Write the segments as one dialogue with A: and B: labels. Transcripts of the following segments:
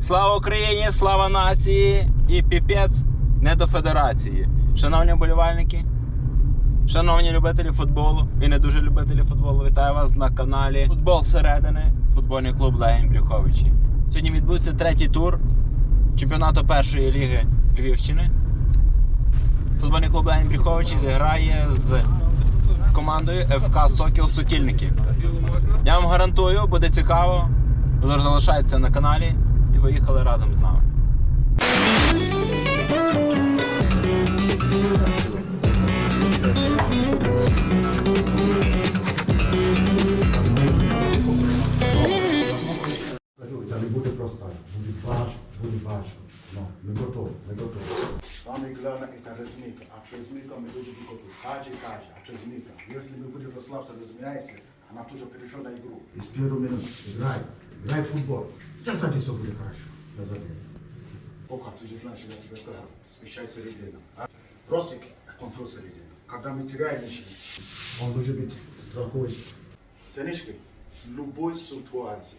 A: Слава Україні, слава нації і піпець не до федерації. Шановні вболівальники, шановні любителі футболу і не дуже любителі футболу, вітаю вас на каналі Футбол зсередини, футбольний клуб Легень Брюховичі. Сьогодні відбудеться третій тур чемпіонату першої ліги Львівщини. Футбольний клуб Легень Брюховичі зіграє з, з командою ФК Сокіл Сокільники. Я вам гарантую, буде цікаво. Тож залишайтеся на каналі і виїхали разом з нами.
B: Та не буде просто, буде важко, буде важко. Ну, ми готові, ми готові. Саме головне – це розмітка. А розмітка ми дуже готові. Каже, каже, а розмітка. Якщо ми будемо розслабся, розміняйся, вона дуже перейшла на ігру. Із першого минут грай, грай в футбол. Я забив, все буде хорошо. Я забив. Оха, ты же знаешь, я тебе сказал, смещай середину. А? Ростик, контроль середину. Когда мы теряем мяч, он должен быть страховой. Тянишки, любой ситуации,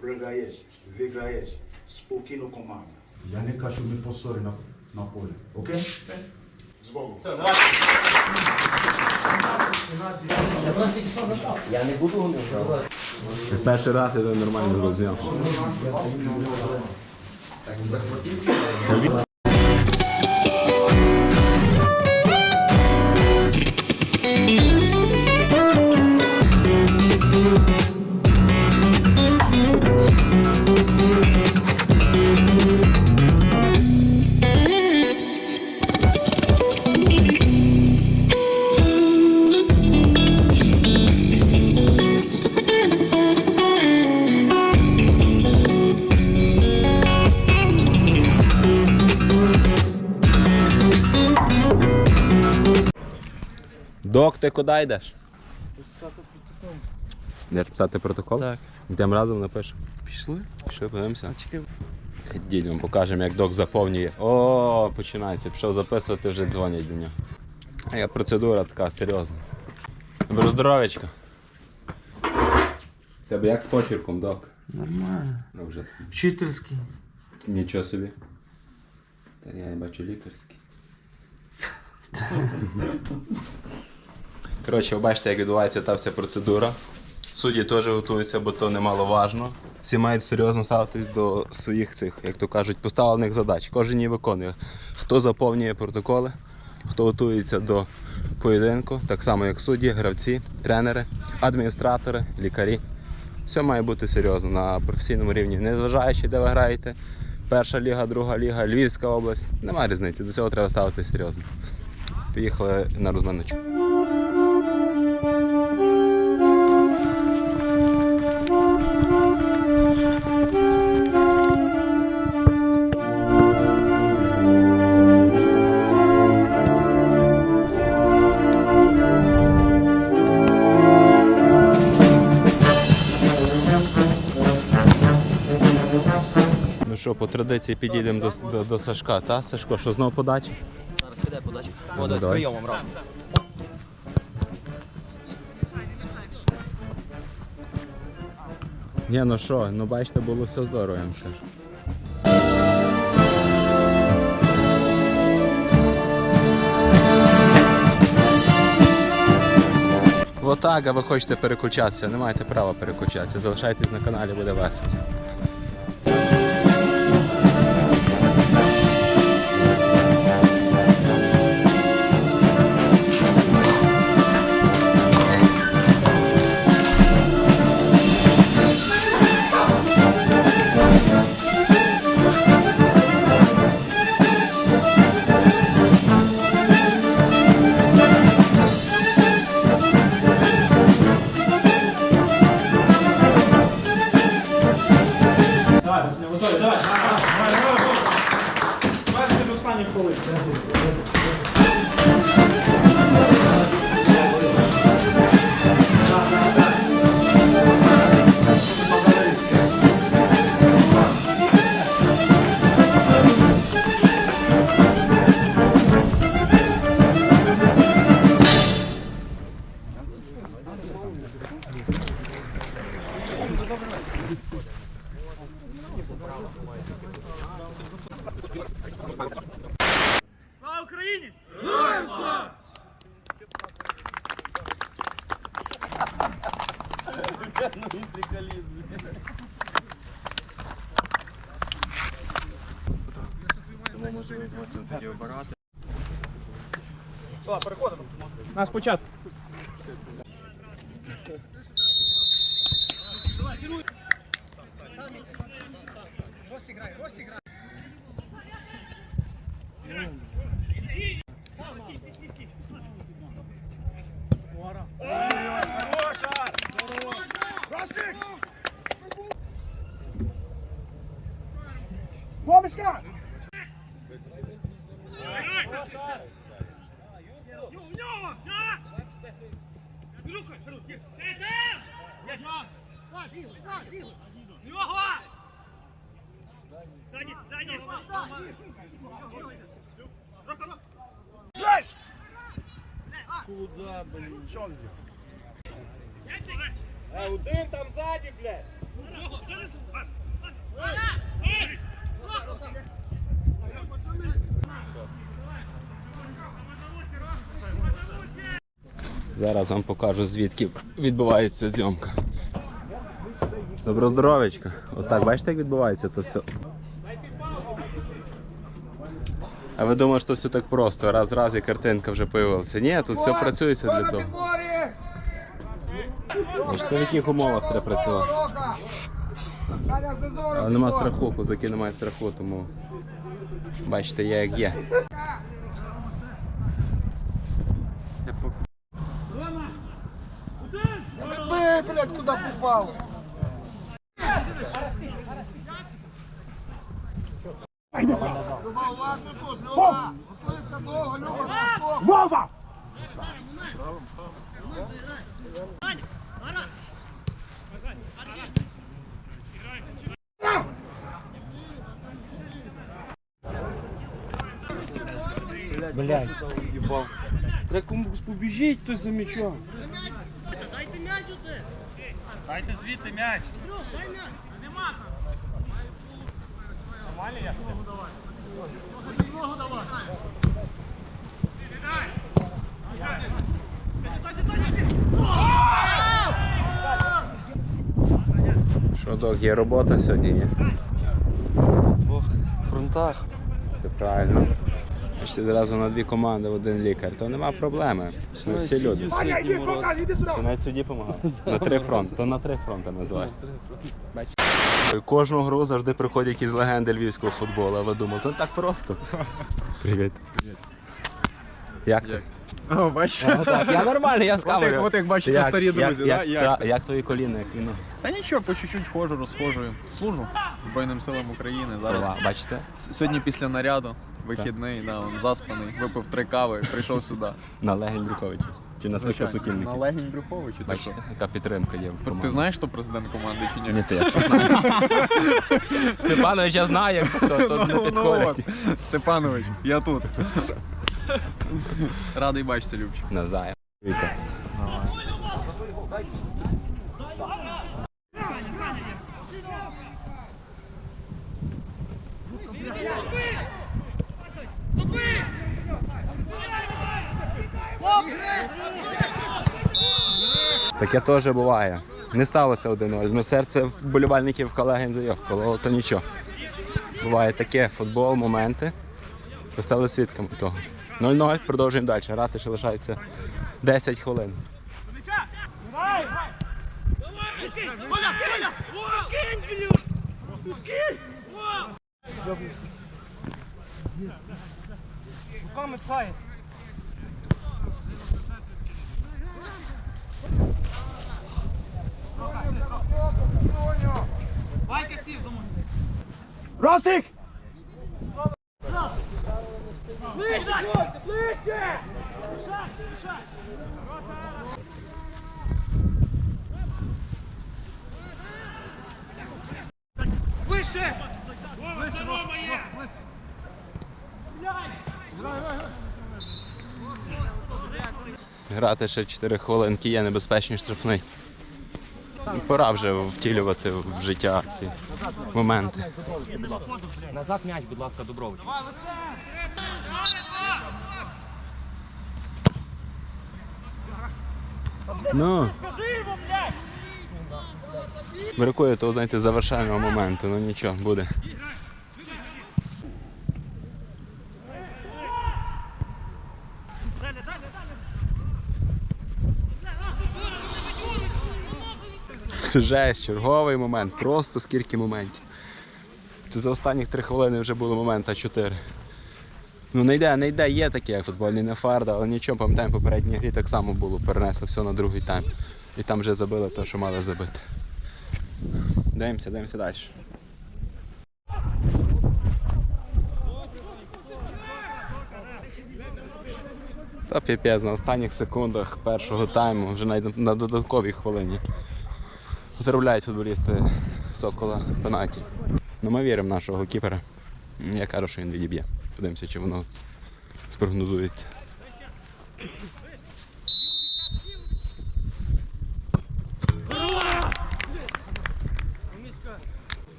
B: проиграешь, выиграешь, спокойно команда. Я не кажу, ми поссори на, на поле. Окей? З Богом.
A: Перший раз я нормально розняв. Док, ти куди йдеш? Писати протокол. Йдеш писати протокол?
C: Так.
A: Йдемо разом напишемо.
C: Пішли?
A: Пішли, подивимося.
C: Чекай.
A: Ходіть, вам покажемо, як док заповнює. О, починається. Пішов записувати, вже дзвонять до нього. А я процедура така серйозна. Добро здоров'ячка. Тебе як з почерком, док?
C: Нормально.
A: Ну вже
C: Вчительський.
A: нічого собі. Та я не бачу лікарський. Коротше, ви бачите, як відбувається та вся процедура. Судді теж готуються, бо то немаловажно. Всі мають серйозно ставитись до своїх цих, як то кажуть, поставлених задач. Кожен її виконує. Хто заповнює протоколи, хто готується до поєдинку, так само як судді, гравці, тренери, адміністратори, лікарі. Все має бути серйозно на професійному рівні, незважаючи, де ви граєте. Перша ліга, друга ліга, Львівська область. Немає різниці, до цього треба ставити серйозно. Поїхали на розминочку. Що, по традиції підійдемо до, до, до Сашка, та? Сашко, що знову подачі?
D: Зараз піде подача. О, десь
A: давай.
D: прийомом разом.
A: Ні, ну що, ну бачите, було все здорово, я вам скажу. Отак, а ви хочете переключатися, не маєте права переключатися. Залишайтесь на каналі, буде весело.
E: тоді обирати. Переходимо. Нас початку. Розіграй, розіграй. Бомбочка! На спочатку.
A: Зараз вам покажу, звідки відбувається зйомка. Доброздоровечка. Отак, бачите, як відбувається то все. А ви думаєте, що все так просто, раз раз і картинка вже появилася. Ні, тут все працюється для того. Бачите, в яких умовах треба працювати. Але нема страху, козаки немає страху, тому бачите, є як є.
C: Бей, блядь, куда попал? Вова!
E: Блядь. Треба комусь побіжить, хтось за м'ячом.
A: Що, док, є робота сьогодні? Ні?
E: двох фронтах.
A: Все правильно. Бачите, зразу на дві команди один лікар, то нема проблеми. Ми всі люди. То навіть судді допомагає. На три фронти. То на три фронти називають. Кожну гру завжди приходять якісь легенди львівського футболу, а ви думали, то так просто. Привіт. Як ти?
D: О, бачиш?
A: Так, я нормальний, я з
D: От як-
A: камерою.
D: от як бачите,
A: Як-
D: старі
A: як-
D: друзі,
A: як,
D: да? Як
A: та-
D: ти?
A: як твої коліна, як віно?
D: Та нічого, по чуть-чуть ходжу, розхожу. Служу Збройним силам України. Зараз
A: Бачите?
D: С- сьогодні після наряду, вихідний, да, он, заспаний, випив три кави, прийшов сюди.
A: На Легень Брюховича. Чи на Сухо
D: На
A: Сукільники.
D: Легінь Брюховичу. Ти що?
A: Яка підтримка є в
D: Ти знаєш, хто президент команди чи ні?
A: Ні, ти. Степанович, я знаю, хто то не
D: Ну,
A: підходить.
D: от, Степанович, я тут. Радий бачити, Любчик.
A: Назаєм. Віка. Таке теж буває. Не сталося 1-0. Ну серце вболівальників колеги зайовкало, але то нічого. Буває таке футбол, моменти. Ви стали свідками того. 0-0, продовжуємо далі. Грати ще лишається 10 хвилин.
E: Руками пхає. Ванька сів замовляє.
C: Ростик!
E: Вище!
A: Грати ще 4 хвилинки є небезпечний штрафний. Пора вже втілювати в життя ці моменти.
E: Назад м'яч, будь ласка, Дубрович.
A: Ну. Бракує того, знаєте, завершального моменту, ну нічого, буде. Це жесть, черговий момент, просто скільки моментів. Це за останні три хвилини вже було момент, а чотири. Ну не йде, не йде, є таке, як футбольний не фарда, але нічого, пам'ятаємо, попередній грі так само було, перенесли все на другий тайм. І там вже забили те, що мали забити. Дивимося, дивимося далі. Та піпець на останніх секундах першого тайму, вже на додатковій хвилині. Заробляють футболісти Сокола пенальті. Ну ми віримо в нашого кіпера. Я кажу, що він відіб'є. Подивимося, чи воно спрогнозується.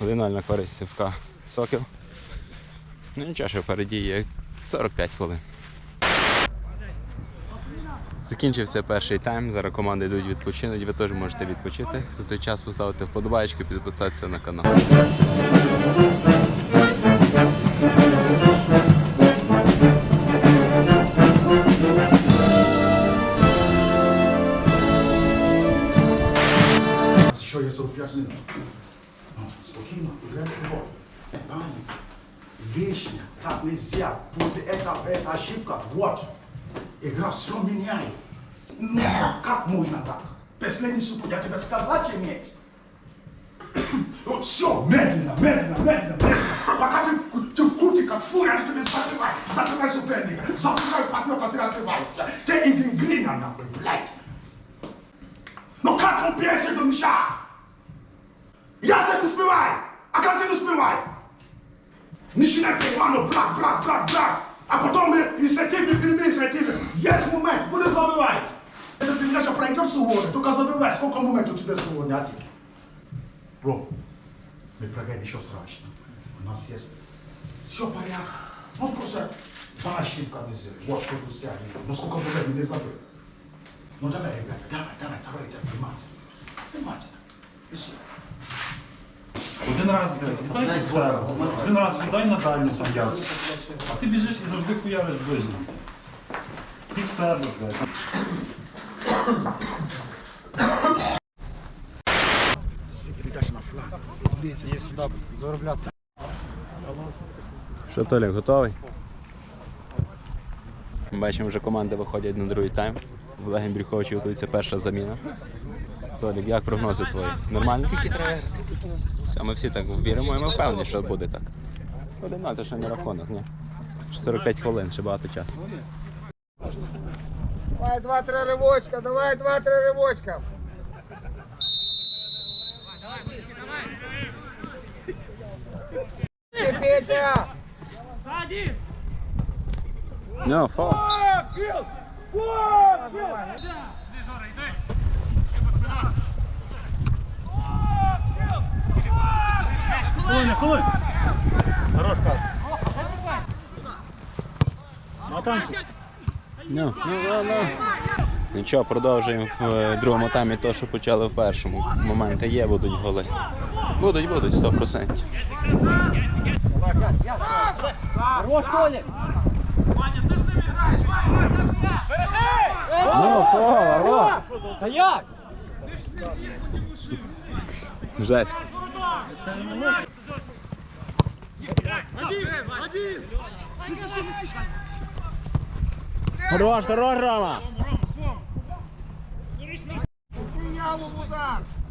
A: Один на користь Сівка Сокіл. Ну нічого, що впереді є 45 хвилин. Закінчився перший тайм. Зараз команди йдуть відпочинуть. Ви теж можете відпочити. За той час поставити вподобайку, підписатися на канал.
B: как можно так? Последний супер, я тебе сказать иметь. Вот все, медленно, медленно, медленно, медленно. Пока ты, ты крути как фурия, они тебе закрывай, закрывай соперника, закрывай партнера, ты открывайся. Ты игры глина, нахуй, блядь. Ну как он пьесе до мяча? Я се не успеваю, а как ты не успевай? Начинай Ивану, брак, брак, брак, брак. А потом инициативы, перемены инициативы. Есть момент, буду забивать. Это ты меня пройдешь сегодня, только забивай. Сколько моментов у тебя сегодня, Атик? Бро, мы прогаем еще страшно. У нас есть все порядок. Он просто два ошибка мы сделали. Вот сколько стягивали. Но сколько моментов не забыл. Ну давай, ребята, давай, давай, давай, давай, приймайте. Приймайте. І все.
F: Один раз, блядь, віддай під себе. Один раз віддай на дальню там яйця. А ти біжиш і завжди хуяриш ближню. Під себе, блядь.
B: Передача на.
A: Що, Толік, готовий? Бачимо, вже команди виходять на другий тайм. В Легень Брюховичі готується перша заміна. Толік, як прогнози твої? Нормально? Тільки треба. Все, ми всі так віримо і ми впевнені, що буде так. Один це ще не рахунок, ні. 45 хвилин, ще багато часу.
C: Давай два-три ривочка, давай два-три ривочка. Петя!
E: Саді!
A: No, фол.
E: Філ! Філ! Жора, йди!
F: Хвилина, хвилина. Хорош, пас. Матанчик.
A: Ну, ну, ну, ну. Нічого, продовжуємо в е, другому таймі те, що почали в першому. Моменти є, будуть голи. Будуть, будуть, 100%.
E: Ваня, ти з ним граєш! Бережи!
A: Ну, фол, алло.
E: Та як?
A: Жесть. Хорош, хорош, Рома!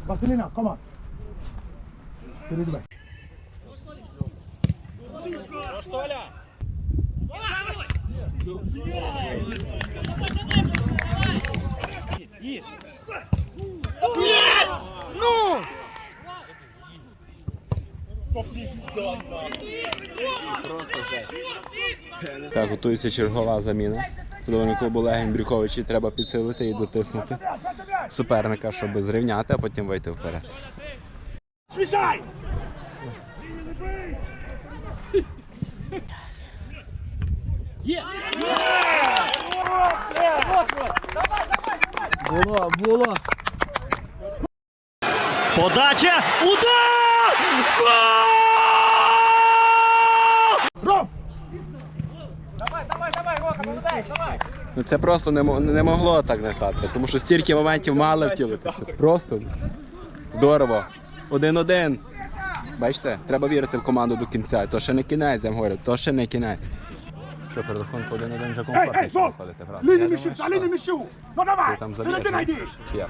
B: Василина, come on. Передавай.
A: Так, готується чергова заміна. Футбольного клубу Легень Брюховичі треба підсилити і дотиснути суперника, щоб зрівняти, а потім вийти вперед.
G: Подача! Удар! Гол!
A: Ну це просто не, мо- не могло так не статися, тому що стільки моментів мали втілитися. Просто здорово. Один-один. Бачите, треба вірити в команду до кінця. То ще не кінець, я вам говорю, то ще не кінець. Що, перед рахунку один-один вже комфортніше виходити грати. Я думаю, що Ти там заб'єш, ні? чи як?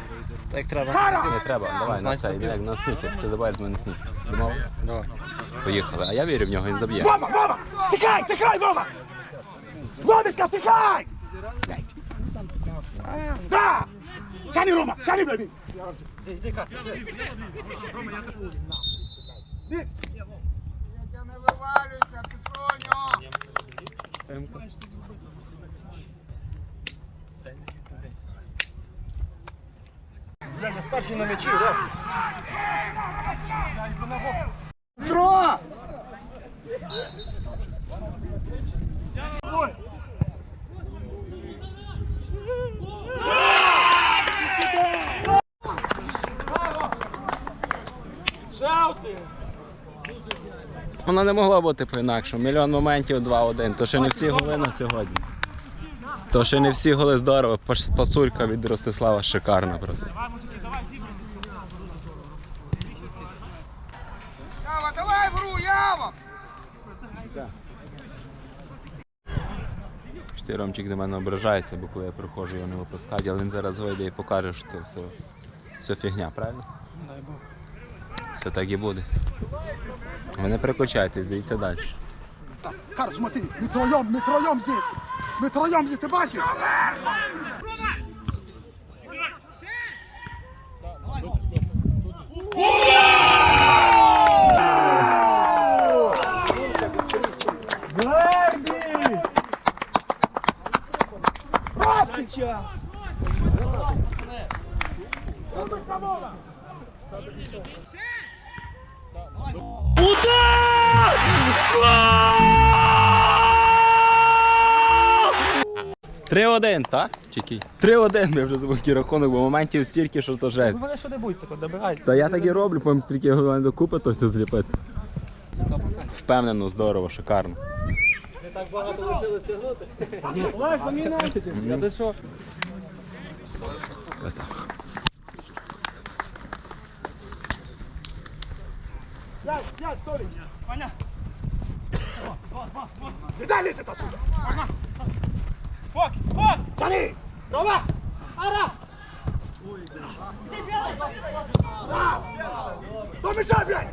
D: Так треба.
A: Не треба, давай на цей, як на снікерс, ти забираєш з мене снік. Думав? Давай. Поїхали. А я вірю в нього, він заб'є.
G: Вова, Вова! Тікай, тікай, Вова! Вовочка, тікай! Да! Тяни, Рома, тяни, бебі!
C: Петя, не вивалюйся, Петроньо! Петро!
A: Вона не могла бути по-інакшому. Мільйон моментів 2-1. То ще не всі голи на сьогодні. То ще не всі голи здорово. Пасулька від Ростислава шикарна просто.
C: Ява, давай в гру, Ява!
A: Що ти, Ромчик до мене ображається, бо коли я приходжу, його не випускають, але він зараз вийде і покаже, що все, все фігня, правильно? Дай Бог. Все так і буде. Ви не перекочайтесь, дивіться далі.
G: Кар, смотри, ми троєм, ми троєм здесь! Ми троєм здесь, ти бачиш? Удар!
A: 3-1, так? Чекай. 3-1, ми вже забув який рахунок, бо моментів стільки, що то жесть.
C: Вони що не будь тако, добирайте.
A: Та я так і роблю, потім тільки головне докупи, то все зліпити. Впевнено, здорово, шикарно. Краса.
G: Дай лезет отсюда!
E: Спокій, спокій!
G: Тяни!
E: Рома! Ара!
G: До мяча, блядь!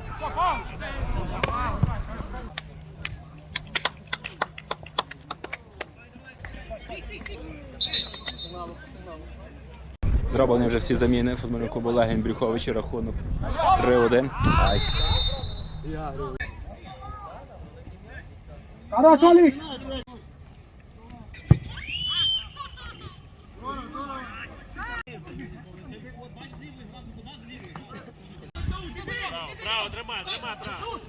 A: Зроблені вже всі заміни футбольного клубу Легень Брюховичі рахунок 3-1. Ай.
G: Каратолик!
E: Браво, тримай, тримай, браво!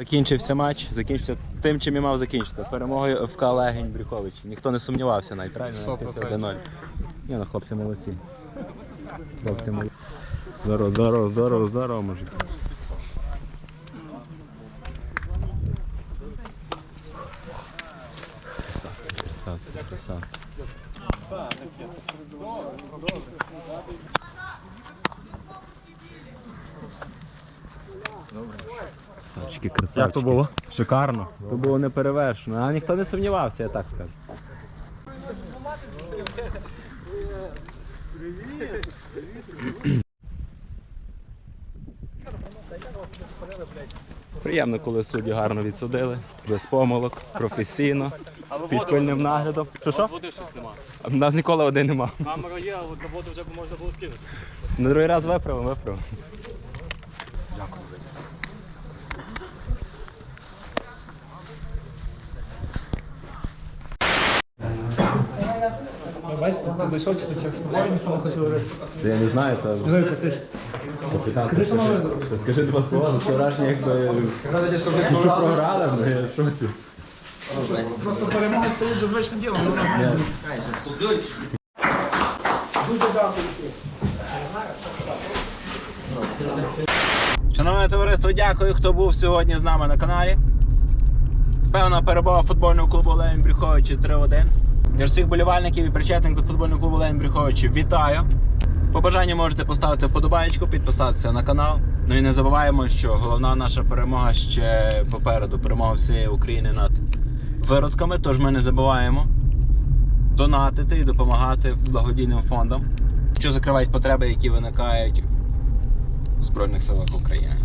A: Закінчився матч, закінчився тим, чим і мав закінчити. Перемогою ФК Легень Брюхович. Ніхто не сумнівався навіть, правильно? 100%. Ні, ну хлопці молодці. Хлопці молодці. Здорово, здорово, здорово, здорово, мужики.
H: Як то було?
A: Шикарно. То було не перевершено. А ніхто не сумнівався, я так скажу. Приємно, коли судді гарно відсудили, без помилок, професійно, під пильним наглядом. Що що?
I: Води щось нема.
A: У нас ніколи води нема.
I: Камера є, на воду вже можна було скинути.
A: На другий раз виправимо, виправимо.
F: Зайшов, чи ти ніхто не говорити.
A: Я не знаю, то капітан. Скажи, скажи два слова, це враження, якби що програли, ну я в шоці.
F: Просто перемоги стають вже звичним ділом.
A: Шановне товариство, дякую, хто був сьогодні з нами на каналі. Певна перебова футбольного клубу Левін Брюховичі 3-1. Для всіх болівальників і причетних до футбольного клубу Левін Брюховичі вітаю. По бажанню можете поставити вподобайку, підписатися на канал. Ну і не забуваємо, що головна наша перемога ще попереду. Перемога всієї України над виродками. Тож ми не забуваємо донатити і допомагати благодійним фондам, що закривають потреби, які виникають у Збройних силах України.